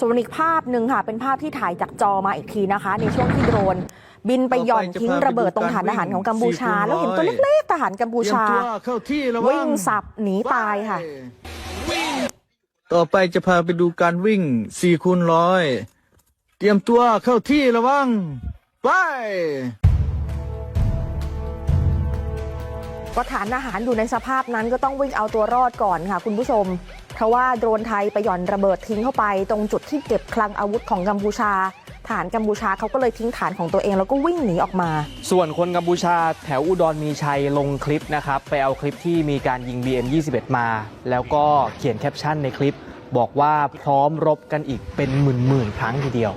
ส่วนอีกภาพหนึ่งค่ะ เป็นภาพที่ถ่ายจากจอมาอีกทีนะคะ ในช่วงที่โดรน บินไปหย่อนทิ้งระเบิดตรงฐานทหารของกัมพูชา แล้วเห็นตัวเล็กๆทหารกัมพูเตรียมชาตัวเข้าที่ระวัวิ่งสับหนีตายค่ะ ต่อไปจะพาไปดูการวิ่ง4คูณร้อยเตรียมตัวเข้าที่ระวัง ไปก็ฐานทหารอยู่ในสภาพนั้นก็ต้องวิ่งเอาตัวรอดก่อนค่ะ คุณผู้ชม เพราะว่าโดรนไทยไปหย่อนระเบิดทิ้งเข้าไป ตรงจุดที่เก็บคลังอาวุธของกัมพูชา ฐานกัมพูชาเขาก็เลยทิ้งฐานของตัวเองแล้วก็วิ่งหนีออกมา ส่วนคนกัมพูชาแถวอุดรมีชัยลงคลิปนะครับ ไปเอาคลิปที่มีการยิง BM21 มา แล้วก็เขียนแคปชั่นในคลิป บอกว่าพร้อมรบกันอีกเป็นหมื่นๆครั้งทีเดียว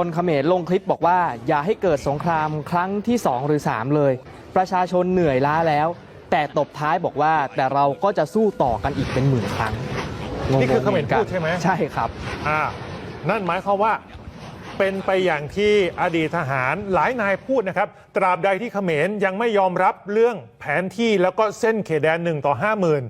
คนเขมรลงคลิปบอกว่า อย่าให้เกิดสงครามครั้งที่ 2 หรือ 3 เลย ประชาชนเหนื่อยล้าแล้ว แต่ตบท้ายบอกว่าแต่เราก็จะสู้ต่อกันอีกเป็นหมื่นครั้งงงๆนี่คือเขมรกัพูดใช่ไหม ใช่ครับ อ่านั่นหมายความว่าเป็นไปอย่างที่อดีตทหารหลายนายพูดนะครับ ตราบใดที่เขมรยังไม่ยอมรับเรื่องแผนที่แล้วก็เส้นเขตแดนหนึ่งต่อห้าหมื่น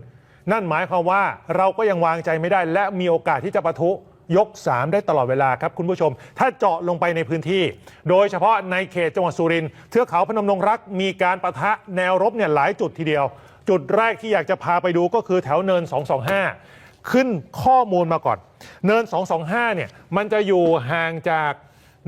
นั่นหมายความว่าเราก็ยังวางใจไม่ได้และมีโอกาสที่จะปะทุ ยก 3 ได้ตลอดเวลาครับคุณผู้ชม ถ้าเจาะลงไปในพื้นที่ โดยเฉพาะในเขตจังหวัดสุรินทร์เทือกเขาพนมดงรักมีการประทะแนวรบเนี่ยหลายจุดทีเดียว จุดแรกที่อยากจะพาไปดูก็คือแถวเนิน 225 ขึ้นข้อมูลมาก่อน เนิน 225 เนี่ยมันจะอยู่ห่างจาก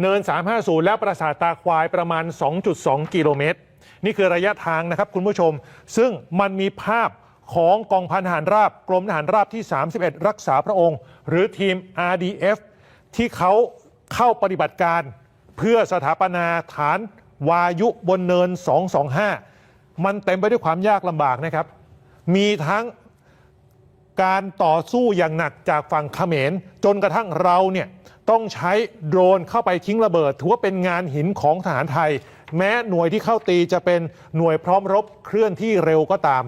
เนิน 350 และปราสาทตาควายประมาณ 2.2 กิโลเมตร นี่คือระยะทางนะครับคุณผู้ชม ซึ่งมันมีภาพ ของกองพันทหารราบกรมทหารราบที่ 31 รักษาพระองค์ หรือทีม RDF ที่เขาเข้าปฏิบัติการ เพื่อสถาปนาฐานวายุบนเนิน 225 มันเต็มไปด้วยความยากลำบากนะครับ มีทั้งการต่อสู้อย่างหนักจากฝั่งเขมร จนกระทั่งเราเนี่ยต้องใช้โดรนเข้าไปทิ้งระเบิด ถือว่าเป็นงานหินของทหารไทย แม้หน่วยที่เข้าตีจะเป็นหน่วยพร้อมรบเคลื่อนที่เร็วก็ตาม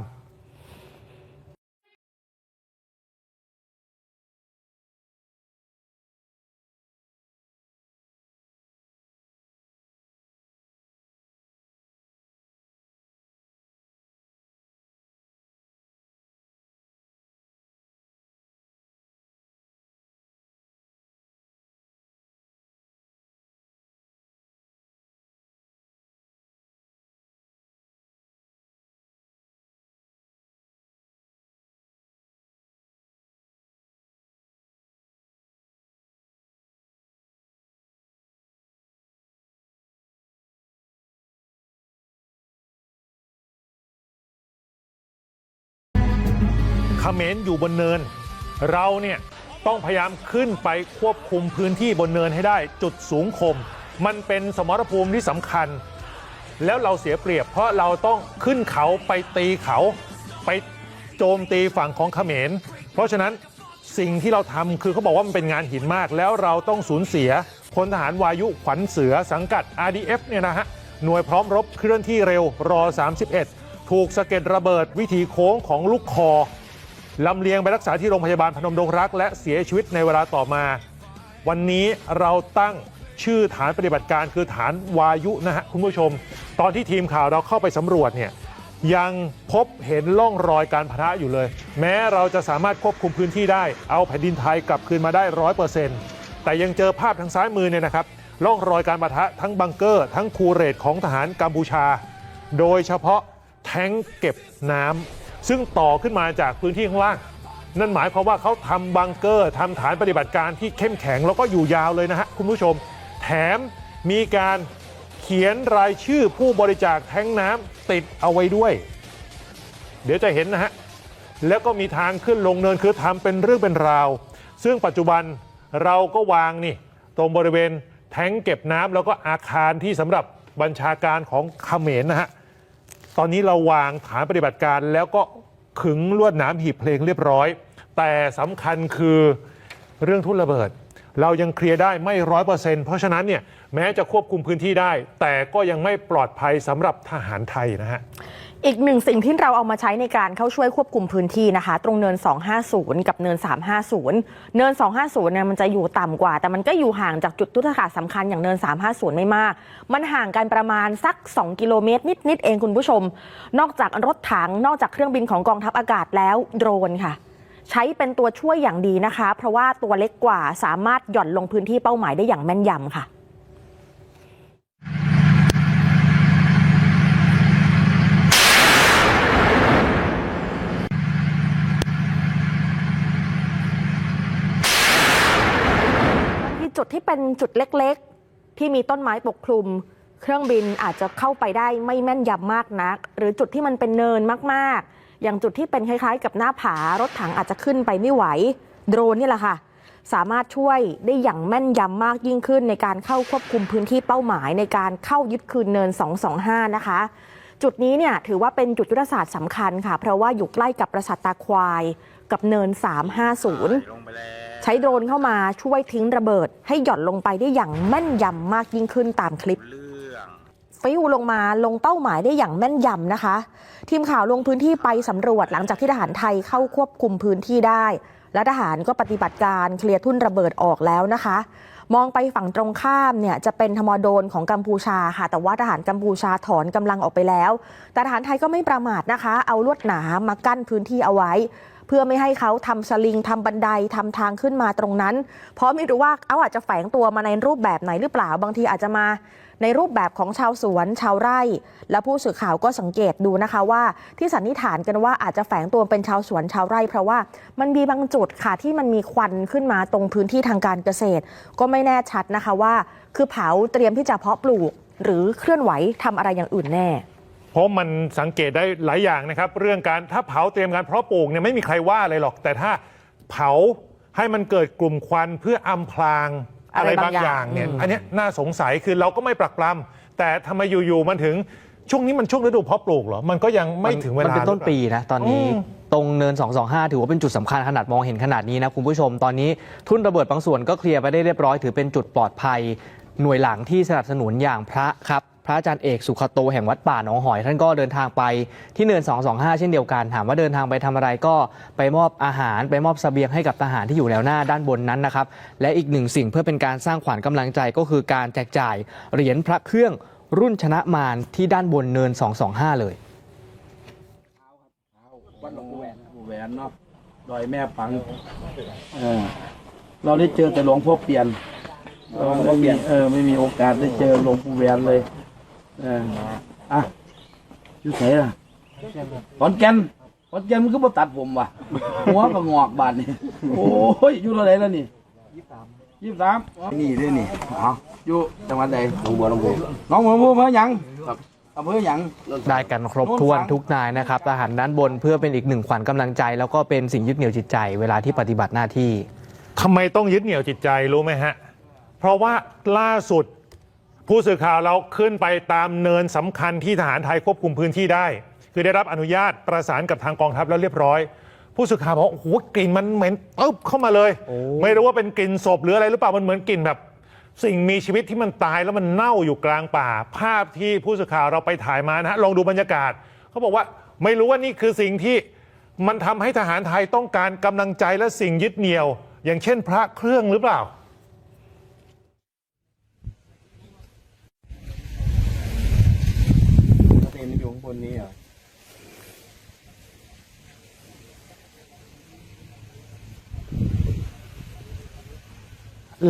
ขมรอยู่บนเนิน เราเนี่ยต้องพยายามขึ้นไปควบคุมพื้นที่บนเนินให้ได้ จุดสูงคม มันเป็นสมรภูมิที่สำคัญ แล้วเราเสียเปรียบ เพราะเราต้องขึ้นเขาไปตีเขาไปโจมตีฝั่งของเขมร เพราะฉะนั้นสิ่งที่เราทำคือเขาบอกว่ามันเป็นงานหินมาก แล้วเราต้องสูญเสียพลทหารวายุขวัญเสือสังกัด RDF เนี่ยนะฮะหน่วยพร้อมรบเคลื่อนที่เร็วรอ 31 ถูกสะเก็ดระเบิดวิถีโค้งของลูกคอ ลำเลียงไปรักษาที่โรงพยาบาลพนมดงรัก และเสียชีวิตในเวลาต่อมา วันนี้เราตั้งชื่อฐานปฏิบัติการคือฐานวายุนะฮะคุณผู้ชม ตอนที่ทีมข่าวเราเข้าไปสำรวจเนี่ยยังพบเห็นล่องรอยการพะทะอยู่เลย แม้เราจะสามารถควบคุมพื้นที่ได้ เอาแผ่นดินไทยกลับคืนมาได้ร้อยเปอร์เซ็นต์แต่ยังเจอภาพทางซ้ายมือเนี่ยนะครับล่องรอยการปะทะทั้งบังเกอร์ ทั้งคูเรตของทหารกัมพูชา โดยเฉพาะแท้งเก็บน้ำ ซึ่งต่อขึ้นมาจากพื้นที่ข้างล่าง นั่นหมายความว่าเขาทำบังเกอร์ทำฐานปฏิบัติการที่เข้มแข็งแล้วก็อยู่ยาวเลยนะฮะคุณผู้ชม แถมมีการเขียนรายชื่อผู้บริจาคแท้งน้ำติดเอาไว้ด้วย เดี๋ยวจะเห็นนะฮะแล้วก็มีทางขึ้นลงเนินคือทำเป็นเรื่องเป็นราว ซึ่งปัจจุบันเราก็วางนี่ตรงบริเวณแท้งเก็บน้ำแล้วก็อาคารที่สำหรับบัญชาการของเขมรนะฮะ ตอนนี้เราวางฐานปฏิบัติการแล้วก็ ขึงลวดหนามหีบเพลงเรียบร้อย แต่สำคัญคือเรื่องทุ่นระเบิด เรายังเคลียร์ได้ไม่ร้อยเปอร์เซ็นต์เพราะฉะนั้นเนี่ยแม้จะควบคุมพื้นที่ได้ แต่ก็ยังไม่ปลอดภัยสำหรับทหารไทยนะฮะ อีกหนึ่งสิ่งที่เราเอามาใช้ในการเข้าช่วยควบคุมพื้นที่นะคะ ตรงเนิน 250 กับเนิน 350 เนิน 250เนี่ยมันจะอยู่ต่ำกว่า แต่มันก็อยู่ห่างจากจุดยุทธศาสตร์สำคัญอย่างเนิน 350 ไม่มาก มันห่างกันประมาณสัก 2 กิโลเมตร นิด ๆ เองคุณผู้ชม นอกจากรถถังนอกจากเครื่องบินของกองทัพอากาศแล้วโดรนค่ะ ใช้เป็นตัวช่วยอย่างดีนะคะ เพราะว่าตัวเล็กกว่าสามารถหย่อนลงพื้นที่เป้าหมายได้อย่างแม่นยำค่ะ ที่ จุดที่เป็นจุดเล็กๆ ที่มีต้นไม้ปกคลุม เครื่องบินอาจจะเข้าไปได้ไม่แม่นยำมากนัก หรือจุดที่มันเป็นเนินมากๆ อย่างจุดที่เป็นคล้ายๆ กับหน้าผารถถังอาจจะขึ้นไปไม่ไหวโดรนนี่แหละค่ะ สามารถช่วยได้อย่างแม่นยำมากยิ่งขึ้นในการเข้าควบคุมพื้นที่เป้าหมายในการเข้ายึดคืนเนิน 225 นะคะ จุดนี้เนี่ยถือว่าเป็นจุดยุทธศาสตร์สำคัญค่ะ เพราะว่าอยู่ใกล้กับประสาทตาควายกับเนิน 350 ใช้โดรนเข้ามาช่วยทิ้งระเบิด ให้หย่อนลงไปได้อย่างแม่นยำมากยิ่งขึ้นตามคลิปฟิวลงมาลงเป้าหมายได้อย่างแม่นยำนะคะ ทีมข่าวลงพื้นที่ไปสำรวจหลังจากที่ทหารไทยเข้าควบคุมพื้นที่ได้ และทหารก็ปฏิบัติการเคลียร์ทุ่นระเบิดออกแล้วนะคะ มองไปฝั่งตรงข้ามเนี่ยจะเป็นธมโดนของกัมพูชาค่ะแต่ว่าทหารกัมพูชาถอนกำลังออกไปแล้ว แต่ทหารไทยก็ไม่ประมาทนะคะ เอาลวดหนามมากั้นพื้นที่เอาไว้ เพื่อไม่ให้เขาทำสลิงทำบันไดทำทางขึ้นมาตรงนั้น เพราะไม่รู้ว่าเขาอาจจะแฝงตัวมาในรูปแบบไหนหรือเปล่าบางทีอาจจะมาในรูปแบบของชาวสวนชาวไร่ และผู้สื่อข่าวก็สังเกตดูนะคะว่าที่สันนิษฐานกันว่าอาจจะแฝงตัวเป็นชาวสวนชาวไร่ เพราะว่ามันมีบางจุดค่ะที่มันมีควันขึ้นมาตรงพื้นที่ทางการเกษตร ก็ไม่แน่ชัดนะคะว่า คือเผาเตรียมที่จะเพาะปลูก หรือเคลื่อนไหวทำอะไรอย่างอื่นแน่ เพราะมันสังเกตได้หลายอย่างนะครับ เรื่องการถ้าเผาเตรียมการเพาะปลูกเนี่ยไม่มีใครว่าอะไรหรอก แต่ถ้าเผาให้มันเกิดกลุ่มควันเพื่ออำพรางอะไรบางอย่างเนี่ยอันเนี้ยน่าสงสัยคือเราก็ไม่ปรักปรำแต่ทำไมอยู่ๆมันถึงช่วงนี้มันช่วงฤดูเพาะปลูกเหรอ มันก็ยังไม่ถึงเวลา มันเป็นต้นปีนะ ตอนนี้อืมตรงเนิน 225 ถือว่าเป็นจุดสำคัญขนาดมองเห็นขนาดนี้นะ คุณผู้ชม ตอนนี้ทุ่นระเบิดบางส่วนก็เคลียร์ไปได้เรียบร้อย ถือเป็นจุดปลอดภัย หน่วยหลังที่สนับสนุนอย่างพระครับ พระอาจารย์เอกสุขโตแห่งวัดป่าหนองหอย ท่านก็เดินทางไปที่เนิน 225 เช่นเดียวกัน ถามว่าเดินทางไปทำอะไรก็ไปมอบอาหาร ไปมอบเสบียงให้กับทหารที่อยู่แนวหน้าด้านบนนั้นนะครับและอีกหนึ่งสิ่งเพื่อเป็นการสร้างขวัญกำลังใจก็คือการแจกจ่ายเหรียญพระเครื่องรุ่นชนะมารที่ด้านบนเนิน 225 เลยวัดหลวงปู่แหวนปู่แหวนเนาะดอยแม่ปังเออเราได้เจอแต่หลวงพ่อเปลี่ยนเราไม่มีเออไม่มีโอกาสได้เจอหลวงปู่แหวนเลย เอออะอยู่ไหนล่ะขอนแก่นขอนแก่นมันก็มาตัดผมว่ะ หัวก็งอกบาดนี่โอ้ยอยู่ตรงไหนแล้วนี่ยี่สิบสามยี่สิบสามนี่ด้วยนี่เอาอยู่จังหวัดใดหนองบัวลำพูหนองบัวลำพูอำเภอหยังอำเภอหยังได้กันครบถ้วนทุกนายนะครับทหารด้านบนเพื่อเป็นอีกหนึ่งขวัญกำลังใจ แล้วก็เป็นสิ่งยึดเหนี่ยวจิตใจ เวลาที่ปฏิบัติหน้าที่ทำไมต้องยึดเหนี่ยวจิตใจรู้ไหมฮะ เพราะว่าล่าสุด ผู้สื่อข่าวเราขึ้นไปตามเนินสำคัญที่ทหารไทยควบคุมพื้นที่ได้ คือได้รับอนุญาตประสานกับทางกองทัพแล้วเรียบร้อย ผู้สื่อข่าวบอกโอ้โหกลิ่นมันเหม็นปึ๊บเข้ามาเลยโอ้ไม่รู้ว่าเป็นกลิ่นศพหรืออะไรหรือเปล่ามันเหมือนกลิ่นแบบสิ่งมีชีวิตที่มันตายแล้วมันเน่าอยู่กลางป่า ภาพที่ผู้สื่อข่าวเราไปถ่ายมานะฮะลองดูบรรยากาศเขาบอกว่าไม่รู้ว่านี่คือสิ่งที่มันทำให้ทหารไทยต้องการกำลังใจและสิ่งยึดเหนี่ยว อย่างเช่นพระเครื่องหรือเปล่า เห็นอยู่ข้าง บนนี้เหรอ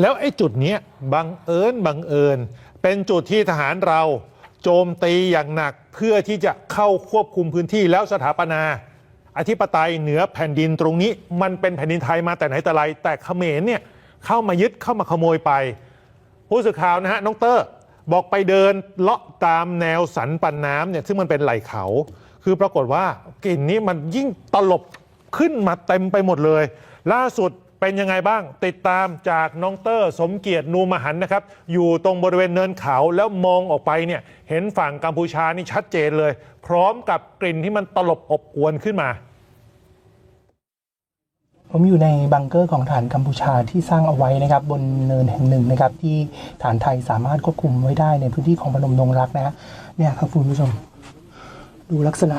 แล้วไอ้จุดเนี้ยบังเอิญบังเอิญ เป็นจุดที่ทหารเรา โจมตีอย่างหนักเพื่อที่จะเข้าควบคุมพื้นที่แล้วสถาปนา อธิปไตยเหนือแผ่นดินตรงนี้ มันเป็นแผ่นดินไทยมาแต่ไหนแต่ไรแต่เขมรเนี่ยเข้ามายึดเข้ามาขโมยไป ผู้สื่อข่าวนะฮะน้องเตอร์ บอกไปเดินเลาะตามแนวสันปันน้ำเนี่ยซึ่งมันเป็นไหล่เขา คือปรากฏว่ากลิ่นนี้มันยิ่งตลบขึ้นมาเต็มไปหมดเลย ล่าสุดเป็นยังไงบ้าง ติดตามจากน้องเตอร์สมเกียรตินูมหันนะครับ อยู่ตรงบริเวณเนินเขาแล้วมองออกไปเนี่ยเห็นฝั่งกัมพูชานี่ชัดเจนเลย พร้อมกับกลิ่นที่มันตลบอบอวนขึ้นมา ผมอยู่ในบังเกอร์ของฐานกัมพูชาที่สร้างเอาไว้นะครับ บนเนินแห่งหนึ่งนะครับ ที่ฐานไทยสามารถควบคุมไว้ได้ในพื้นที่ของพนมดงรักนะฮะเนี่ยครับคุณผู้ชม ดูลักษณะ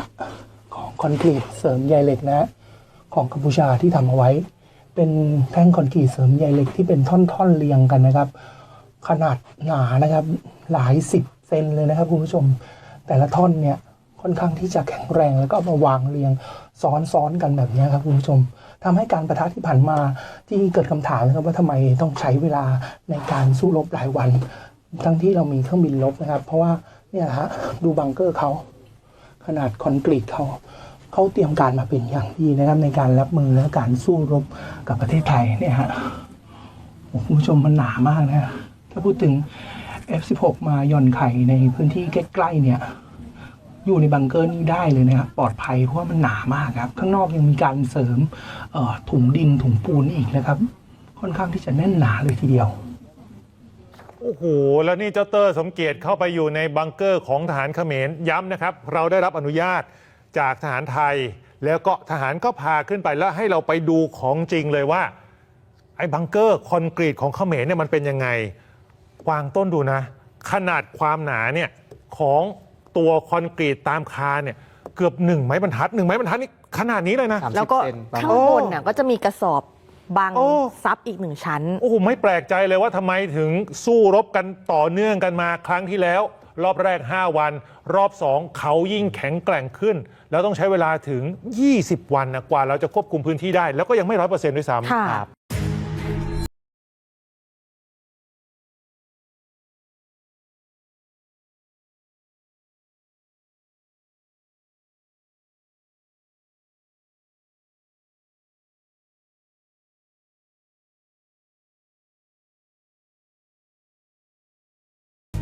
ของคอนกรีตเสริมใยเหล็กนะของกัมพูชาที่ทำเอาไว้ เป็นแท่งคอนกรีตเสริมใยเหล็กที่เป็นท่อนๆเรียงกันนะครับ ขนาดหนานะครับ หลายสิบเซนเลยนะครับคุณผู้ชมแต่ละท่อนเนี่ยค่อนข้างที่จะแข็งแรงแล้วก็มาวางเรียงซ้อนๆกันแบบนี้ครับคุณผู้ชม ทำให้การประทะที่ผ่านมาที่เกิดคำถามนะครับว่าทำไมต้องใช้เวลาในการสู้รบหลายวัน ทั้งที่เรามีเครื่องบินรบนะครับ เพราะว่าเนี่ยฮะดูบังเกอร์เขาขนาดคอนกรีตเขาเขาเตรียมการมาเป็นอย่างดีนะครับ ในการรับมือและการสู้รบกับประเทศไทยเนี่ยฮะคุณผู้ชมมันหนามากนะถ้าพูดถึง F16 มาหย่อนไข่ในพื้นที่ใกล้ๆเนี่ย อยู่ในบังเกอร์นี่ได้เลยนะครับปลอดภัยเพราะว่ามันหนามากครับ ข้างนอกยังมีการเสริมถุงดินถุงปูนอีกนะครับ ค่อนข้างที่จะแน่นหนาเลยทีเดียวโอ้โห แล้วนี่เจ้าเตอร์สมเกียรติเข้าไปอยู่ในบังเกอร์ของทหารเขมรย้ำนะครับ เราได้รับอนุญาตจากทหารไทย แล้วก็ทหารก็พาขึ้นไปแล้วให้เราไปดูของจริงเลยว่า ไอ้บังเกอร์คอนกรีตของเขมรเนี่ยมันเป็นยังไงกวางต้นดูนะ ขนาดความหนาเนี่ยของ ตัวคอนกรีตตามคานเนี่ยเกือบหนึ่งไม้บรรทัดหนึ่งไม้บรรทัดนี่ขนาดนี้เลยนะ 30แล้วก็เซนประมาณ ข้างบนน่ะก็จะมีกระสอบบังโอ้ ซับอีกหนึ่งชั้น โอ้โหไม่แปลกใจเลยว่าทำไมถึงสู้รบกันต่อเนื่องกันมาครั้งที่แล้ว รอบแรก 5 วัน รอบ 2 เขายิ่งแข็งแกร่งขึ้น แล้วต้องใช้เวลาถึง 20 วันนะกว่าเราจะควบคุมพื้นที่ได้ แล้วก็ยังไม่ร้อยเปอร์เซ็นต์ด้วยซ้ำ ค่ะครับ